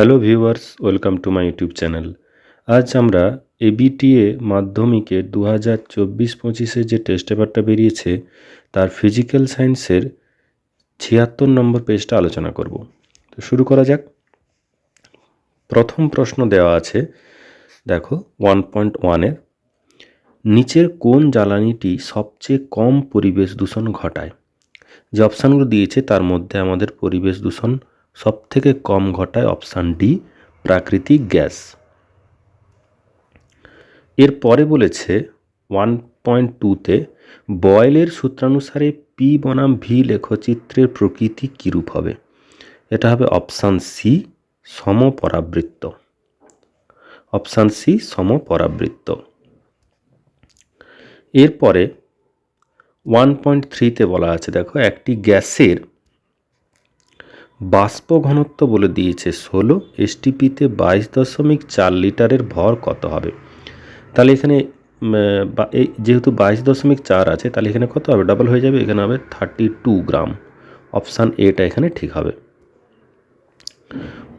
Hello viewers, welcome to my YouTube channel. আজ আমরা ABTA মাধ্যমিকের দু হাজার চব্বিশ পঁচিশে যে টেস্ট পেপারটা বেরিয়েছে, তার ফিজিক্যাল সায়েন্সের ছিয়াত্তর নম্বর পেজটা আলোচনা করব। তো শুরু করা যাক। প্রথম প্রশ্ন দেওয়া আছে, দেখো, ওয়ান পয়েন্ট ওয়ানের নিচের কোন জ্বালানিটি সবচেয়ে কম পরিবেশ দূষণ ঘটায়? যে অপশানগুলো দিয়েছে, তার মধ্যে আমাদের পরিবেশ দূষণ সব থেকে কম ঘটায় অপশান ডি, প্রাকৃতিক গ্যাস। এর পরে বলেছে, ওয়ান পয়েন্ট টুতে বয়েলের সূত্রানুসারে পি বনাম ভি লেখচিত্রের প্রকৃতি কীরূপ হবে? এটা হবে অপশান সি, সমপরাবৃত্ত। অপশান সি, সমপরাবৃত্ত। এরপরে ওয়ান পয়েন্ট থ্রিতে বলা আছে, দেখো, একটি গ্যাসের বাষ্প ঘনত্ব বলে দিয়েছে ষোলো এসটিপিতে বাইশ দশমিক চার লিটারের ভর কত হবে? তাহলে এখানে এই যেহেতু বাইশ দশমিক চার আছে, তাহলে এখানে কত হবে? ডাবল হয়ে যাবে, এখানে হবে থার্টি টু গ্রাম অপশান এটা এখানে ঠিক হবে।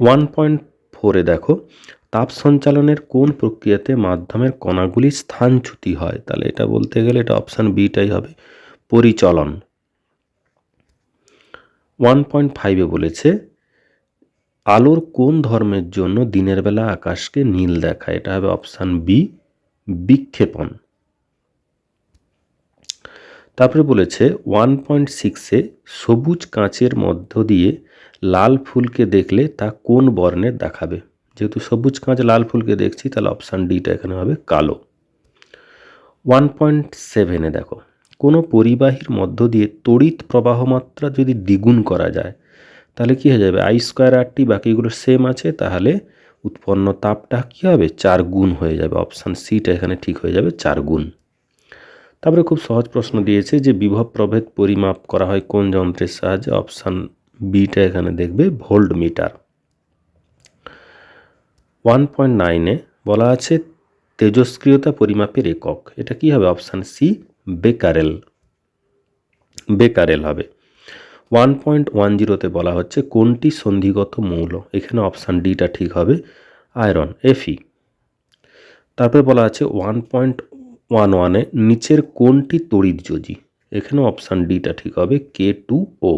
ওয়ান পয়েন্ট ফোরে দেখো, তাপ সঞ্চালনের কোন প্রক্রিয়াতে মাধ্যমের কণাগুলি স্থানচ্যুতি হয়? তাহলে এটা বলতে গেলে এটা অপশান বিটাই হবে। পরিচলন। ওয়ান পয়েন্ট ফাইভে বলেছে, আলোর কোন ধর্মের জন্য দিনের বেলা আকাশকে নীল দেখায় এটা হবে অপশান বি, বিক্ষেপণ। তারপরে বলেছে, ওয়ান পয়েন্ট সিক্সে সবুজ কাঁচের মধ্য দিয়ে লাল ফুলকে দেখলে তা কোন বর্ণের দেখাবে? যেহেতু সবুজ কাঁচ লাল ফুলকে দেখছি, তাহলে অপশান ডিটা এখানে হবে কালো। ওয়ান পয়েন্ট সেভেনে দেখো কোনো পরিবাহীর মধ্য দিয়ে তড়িৎ প্রবাহ মাত্রা যদি দ্বিগুণ করা যায়, তাহলে কী হয়ে যাবে? আই স্কোয়ার আরটি বাকিগুলো সেম আছে, তাহলে উৎপন্ন তাপটা কী হবে? চার গুণ হয়ে যাবে। অপশান সিটা এখানে ঠিক হয়ে যাবে, চার গুণ। তারপরে খুব সহজ প্রশ্ন দিয়েছে যে বিভব প্রভেদ পরিমাপ করা হয় কোন যন্ত্রের সাহায্যে? অপশান বিটা এখানে দেখবে ভোল্ট মিটার ওয়ান পয়েন্ট নাইনে বলা আছে, তেজস্ক্রিয়তা পরিমাপের একক। এটা কি হবে? অপশান সি বেকারেল বেকারেল হবে। ওয়ান পয়েন্ট ওয়ান জিরোতে বলা হচ্ছে কোনটি সন্ধিগত মৌল? এখানে অপশান ডিটা ঠিক হবে আয়রন এফি তারপরে বলা আছে ওয়ান পয়েন্ট ওয়ান ওয়ানে নিচের কোনটি তড়িৎ যোজি? এখানে অপশান ডিটা ঠিক হবে K two O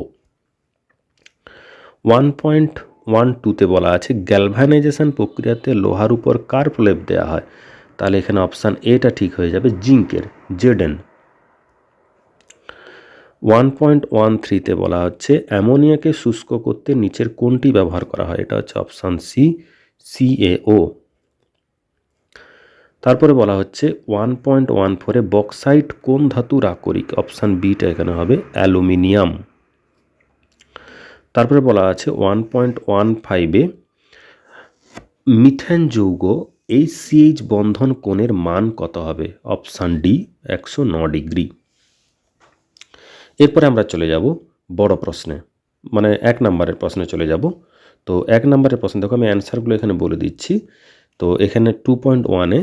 one point one টুতে বলা আছে গ্যালভানাইজেশন প্রক্রিয়াতে লোহার উপর কার প্রলেপ দেওয়া হয়। তাহলে এখানে অপশান এটা ঠিক হয়ে যাবে, জিঙ্কের, জেডেন। ওয়ান পয়েন্ট ওয়ান থ্রিতে বলা হচ্ছে, অ্যামোনিয়াকে শুষ্ক করতে নিচের কোনটি ব্যবহার করা হয়? এটা হচ্ছে অপশান সি সিএও তারপরে বলা হচ্ছে ওয়ান পয়েন্ট ওয়ান ফোরে বক্সাইট কোন ধাতুর আকরিক? অপশান বিটা এখানে হবে, অ্যালুমিনিয়াম। তারপরে বলা আছে ওয়ান পয়েন্ট ওয়ান ফাইভে মিথেন যৌগ এই সিএইচ বন্ধন কোণের মান কত হবে? অপশান ডি, একশো ন ডিগ্রি। এরপরে আমরা চলে যাব বড় প্রশ্নে। মানে এক নম্বরের প্রশ্নে চলে যাব। তো এক নম্বরের প্রশ্ন, দেখো আমি অ্যান্সারগুলো এখানে বলে দিচ্ছি। তো এখানে টু পয়েন্ট ওয়ানে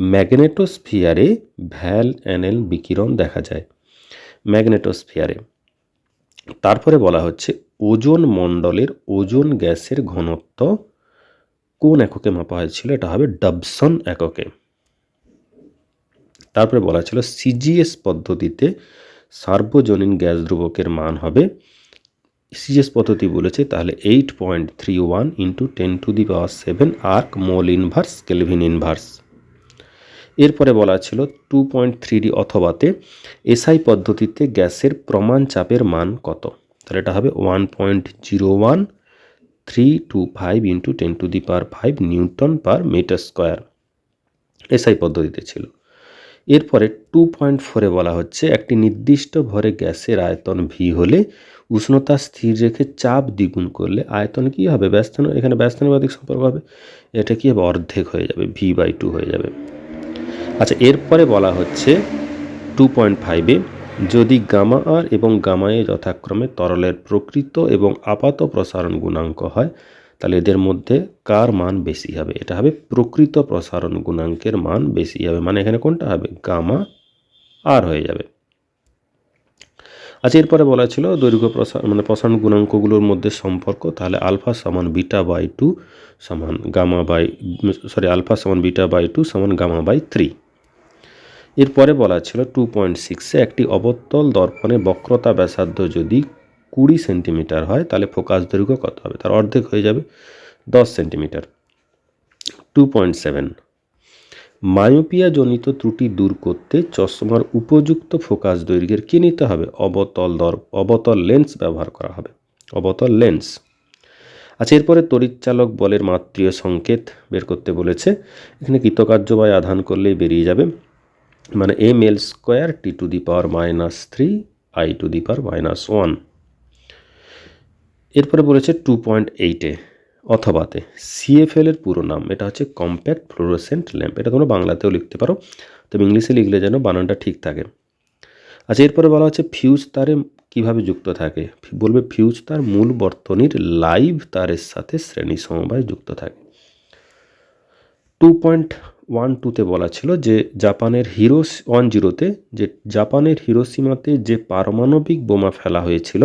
ম্যাগনেটোস্ফিয়ারে ভ্যাল অ্যানেল বিকিরণ দেখা যায়। ম্যাগনেটোস্ফিয়ারে তারপরে বলা হচ্ছে ওজন মণ্ডলের ওজন গ্যাসের ঘনত্ব কোন এককে মাপা হয়েছিল? এটা হবে ডাবসন এককে। তারপরে বলা ছিল সিজিএস পদ্ধতিতে সার্বজনীন গ্যাস ধ্রুবকের মান হবে সিজিএস পদ্ধতি বলেছে, তাহলে eight point three one into ten to the power seven erg mole inverse kelvin inverse এরপরে বলা ছিল টু পয়েন্ট থ্রি ডি অথবাতে এসআই পদ্ধতিতে গ্যাসের প্রমাণ চাপের মান কত? তাহলে এটা হবে one point zero one three two five into ten to the power five newton per metre square SI পদ্ধতিতে ছিল। এরপরে টু পয়েন্ট ফোরে বলা হচ্ছে, একটি নির্দিষ্ট ভরে গ্যাসের আয়তন ভি হলে উষ্ণতা স্থির রেখে চাপ দ্বিগুণ করলে আয়তন কী হবে? ব্যস্তান এখানে ব্যস্তানুপাতিক সম্পর্ক হবে। এটা কী হবে? অর্ধেক হয়ে যাবে ভি বাই টু হয়ে যাবে। আচ্ছা এরপরে বলা হচ্ছে টু পয়েন্ট ফাইভে যদি গামা আর এবং গামা এ যথাক্রমে তরলের প্রকৃত এবং আপাত প্রসারণ গুণাঙ্ক হয় তাহলে এদের মধ্যে কার মান বেশি হবে? এটা হবে প্রকৃত প্রসারণ গুণাঙ্কের মান বেশি হবে। মানে এখানে কোনটা হবে? গামা আর হয়ে যাবে। আচ্ছা এরপরে বলা ছিল দৈর্ঘ্য প্রসারণ মানে প্রসারণ গুণাঙ্কগুলোর মধ্যে সম্পর্ক। তাহলে আলফা সমান বিটা বাই টু সমান গামা বাই সরি, আলফা সমান বিটা বাই টু সমান গামা বাই থ্রি। এরপরে বলা ছিল টু পয়েন্ট সিক্সে একটি অবতল দর্পণে বক্রতা ব্যাসার্ধ যদি কুড়ি সেন্টিমিটার হয়, তাহলে ফোকাস দৈর্ঘ্য কত হবে? তার অর্ধেক হয়ে যাবে দশ centimetre. Two point seven myopia জনিত ত্রুটি দূর করতে চশমার উপযুক্ত ফোকাস দৈর্ঘ্যের কী নিতে হবে? অবতল দর অবতল লেন্স ব্যবহার করা হবে। অবতল লেন্স আচ্ছা এরপরে তড়িৎচালক বলের মাত্রীয় সংকেত বের করতে বলেছে। এখানে কৃতকার্য বা আধান করলেই বেরিয়ে যাবে। মানে M L square T to the power minus three I to the power minus one এরপরে বলেছে টু পয়েন্ট এইটে অথবাতে। সিএফএল এর পুরো নাম, এটা হচ্ছে কম্প্যাক্ট ফ্লোরোসেন্ট ল্যাম্প এটা তোমরা বাংলাতেও লিখতে পারো। তবে ইংলিশে লিখলে যেন বানানটা ঠিক থাকে। আচ্ছা এরপরে বলা হচ্ছে ফিউজ তারে কীভাবে যুক্ত থাকে? বলবে ফিউজ তার মূল বর্তনীর লাইভ তারের সাথে শ্রেণি সমবায় যুক্ত থাকে। টু পয়েন্ট ওয়ান টুতে বলা ছিল যে জাপানের হিরো ওয়ান জিরোতে যে জাপানের হিরোসীমাতে যে পারমাণবিক বোমা ফেলা হয়েছিল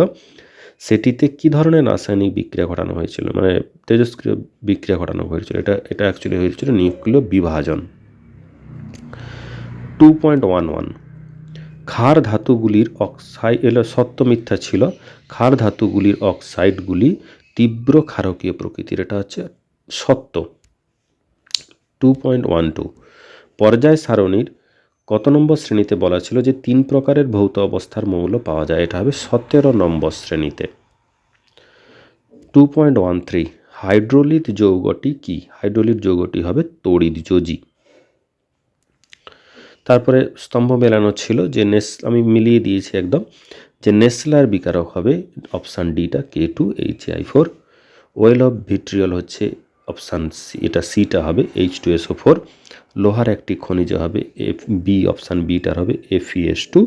সেটিতে কি ধরনের রাসায়নিক বিক্রিয়া ঘটানো হয়েছিল? মানে তেজস্ক্রিয় বিক্রিয়া ঘটানো হয়েছিল। এটা এটা অ্যাকচুয়ালি হয়েছিল নিউক্লিয় বিভাজন। টু পয়েন্ট ওয়ান ওয়ান ক্ষার ধাতুগুলির অক্সাইড এলো, সত্য মিথ্যা ছিল। ক্ষার ধাতুগুলির অক্সাইডগুলি তীব্র ক্ষারকীয় প্রকৃতির। এটা হচ্ছে সত্য। টু পয়েন্ট ওয়ান টু পর্যায় সারণীর কত নম্বর শ্রেণীতে বলা ছিল যে তিন প্রকারের ভৌত অবস্থার মৌল পাওয়া যায়? এটা হবে সতেরো নম্বর শ্রেণীতে। টু পয়েন্ট ওয়ান থ্রি হাইড্রোলিত যৌগটি কি? হাইড্রোলিত যৌগটি হবে তড়িৎ যোজি তারপরে স্তম্ভ মেলানো ছিল যে নেস আমি মিলিয়ে দিয়েছি একদম, যে নেসলার বিকারক হবে option ডিটা K two H I four. Oil of vitriol হচ্ছে অপশান সি, এটা সিটা হবে এইচ টু এসও ফোর লোহার একটি খনিজ হবে এফ বি অপশান বিটার হবে এফইএস টু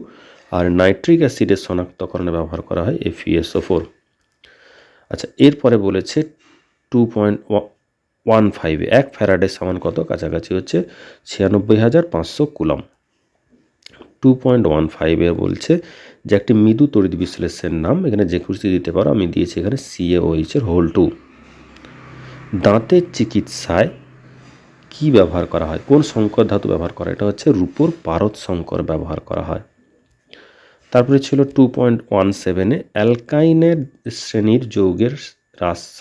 আর নাইট্রিক অ্যাসিডের শনাক্তকরণে ব্যবহার করা হয় এফইএসও ফোর আচ্ছা এরপরে বলেছে টু পয়েন্ট ওয়ান ফাইভে এক ফ্যারাডের সমান কত? কাছাকাছি হচ্ছে ছিয়ানব্বই হাজার পাঁচশো কুলম। টু পয়েন্ট ওয়ান ফাইভে বলছে যে একটি মৃদু তড়িৎ বিশ্লেষের নাম, এখানে যে খুশি দিতে পারো, আমি দিয়েছি এখানে সিএওইচের হোল টু দাঁতের চিকিৎসায় কি ব্যবহার করা হয়? কোন সংকর ধাতু ব্যবহার করা এটা হচ্ছে রূপোর পারদ সংকর ব্যবহার করা হয়। তারপরে ছিল টু পয়েন্ট ওয়ান সেভেনে অ্যালকাইনের শ্রেণির যৌগের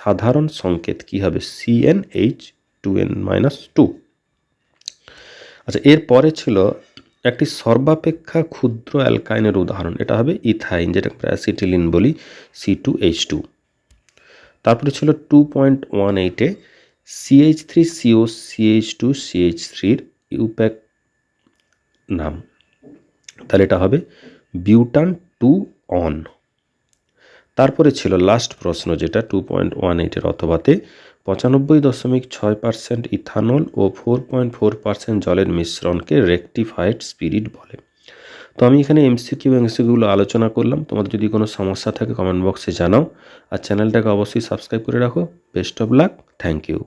সাধারণ সংকেত কী হবে? CN H two N minus two আচ্ছা এরপরে ছিল একটি সর্বাপেক্ষা ক্ষুদ্র অ্যালকাইনের উদাহরণ। এটা হবে ইথাইন যেটা আমরা অ্যাসিটিলিন বলি সি টু এইচ টু তারপরে ছিল টু পয়েন্ট ওয়ান এইটে CH three CO CH two CH থ্রির ইউপ্যাক নাম। তাহলে এটা হবে বিউটান টু অন তারপরে ছিল লাস্ট প্রশ্ন যেটা টু পয়েন্ট ওয়ান এইটের অথবাতে পঁচানব্বই দশমিক ছয় পার্সেন্ট ইথানল ও ফোর পয়েন্ট ফোর পার্সেন্ট জলের মিশ্রণকে রেকটিফাইড স্পিরিট বলে। তো আমি এখানে এমসিকিউ এমসিকিউগুলো আলোচনা করলাম। তোমাদের যদি কোনো সমস্যা থাকে কমেন্ট বক্সে জানাও। আর চ্যানেলটাকে অবশ্যই সাবস্ক্রাইব করে রাখো। Best of luck thank you